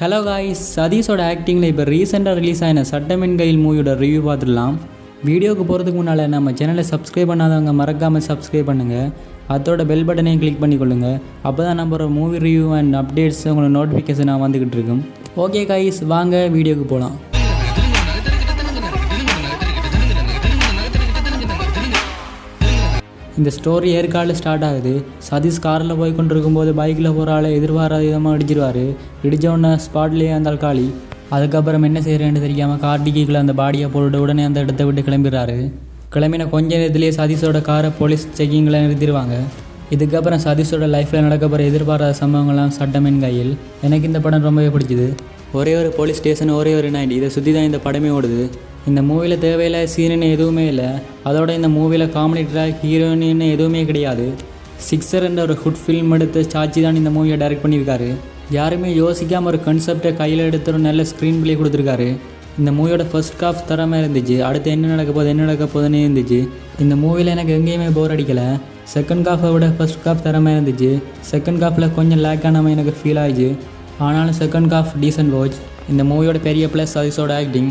Hello guys சதீஷோட ஆக்டிங்கில் இப்போ ரீசெண்டாக release ஆன சட்டமின் கையில் மூவியோட ரிவ்யூ பார்த்துடலாம். வீடியோக்கு போகிறதுக்கு முன்னால் நம்ம சேனலை சப்ஸ்கிரைப் பண்ணாதவங்க மறக்காமல் சப்ஸ்கிரைப் பண்ணுங்கள் அதோட பெல் பட்டனையும் கிளிக் பண்ணிக்கொள்ளுங்க. அப்போ தான் நம்ம மூவி ரிவ்யூ அண்ட் அப்டேட்ஸ் உங்களுக்கு நோட்டிஃபிகேஷனாக வந்துக்கிட்டு இருக்கும். ஓகே காய்ஸ் வாங்க வீடியோக்கு போகலாம் இந்த ஸ்டோரி ஏற்காடு ஸ்டார்ட் ஆகுது. சதீஷ் காரில் போய் கொண்டிருக்கும்போது பைக்கில் போகிற ஆளை எதிர்பாராத விதமாக இடிச்சிருவார். இடிச்ச உடனே ஸ்பாட்லேயே அந்த ஆள் காலி. அதுக்கப்புறம் என்ன செய்கிறேன்னு தெரியாமல் கார்டிகைக்குள்ளே அந்த பாடியை போட்டு உடனே அந்த இடத்த விட்டு கிளம்பிடுறாரு. கிளம்பின கொஞ்ச நேரத்திலேயே சதீஷோட காரை போலீஸ் செக்கிங்கில் நிறுத்திடுவாங்க. இதுக்கப்புறம் சதீஷோட லைஃப்பில் நடக்க போகிற எதிர்பாராத சம்பவங்கள்லாம் சட்டமின் கையில். எனக்கு இந்த படம் ரொம்பவே பிடிச்சிது. ஒரே ஒரு போலீஸ் ஸ்டேஷன் ஒரே ஒரு நைட் இதை சுற்றி தான் இந்த படமே ஓடுது. இந்த மூவியில் தேவையில்ல சீனுன்னு எதுவுமே இல்லை. அதோட இந்த மூவியில் காமெடி ட்ராக் ஹீரோயின்னு எதுவுமே கிடையாது. சிக்ஸர் என்ற ஒரு ஹுட் ஃபில்ம் எடுத்து சாச்சி தான் இந்த மூவியை டைரக்ட் பண்ணியிருக்காரு. யாருமே யோசிக்காமல் ஒரு கன்செப்டை கையில் எடுத்து ஒரு நல்ல ஸ்க்ரீன் பிளே கொடுத்துருக்காரு. இந்த மூவியோட ஃபர்ஸ்ட் காஃப் தரமாக இருந்துச்சு. அடுத்து என்ன நடக்க போகுது என்ன நடக்க போகுதுன்னே இருந்துச்சு. இந்த மூவியில் எனக்கு எங்கேயுமே போர் அடிக்கலை. செகண்ட் காஃபை விட ஃபர்ஸ்ட் காஃப் தரமாக இருந்துச்சு. செகண்ட் காஃபில் கொஞ்சம் லேக் ஆனாமல் எனக்கு ஃபீல் ஆயிடுச்சு. ஆனாலும் செகண்ட் காஃப் டீசன்ட் வாட்ச் இந்த மூவியோட பெரிய ப்ளஸ் சதீஷோட ஆக்டிங்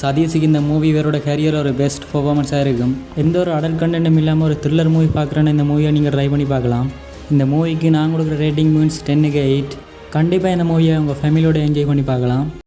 சதீஷுக்கு இந்த மூவி இவரோட கரியர் ஒரு பெஸ்ட் பர்ஃபார்மன்ஸாக இருக்கும். எந்த ஒரு அடல் கண்டென்ட்டும் இல்லாமல் ஒரு த்ரில்லர் மூவி பார்க்குறேன்னு இந்த மூவியை நீங்கள் ட்ரை பண்ணி பார்க்கலாம். இந்த மூவிக்கு நான் கொடுக்குற ரேட்டிங் மீன்ஸ் டென்னுக்கு எயிட் கண்டிப்பாக இந்த மூவியை உங்கள் ஃபேமிலியோட என்ஜாய் பண்ணி பார்க்கலாம்.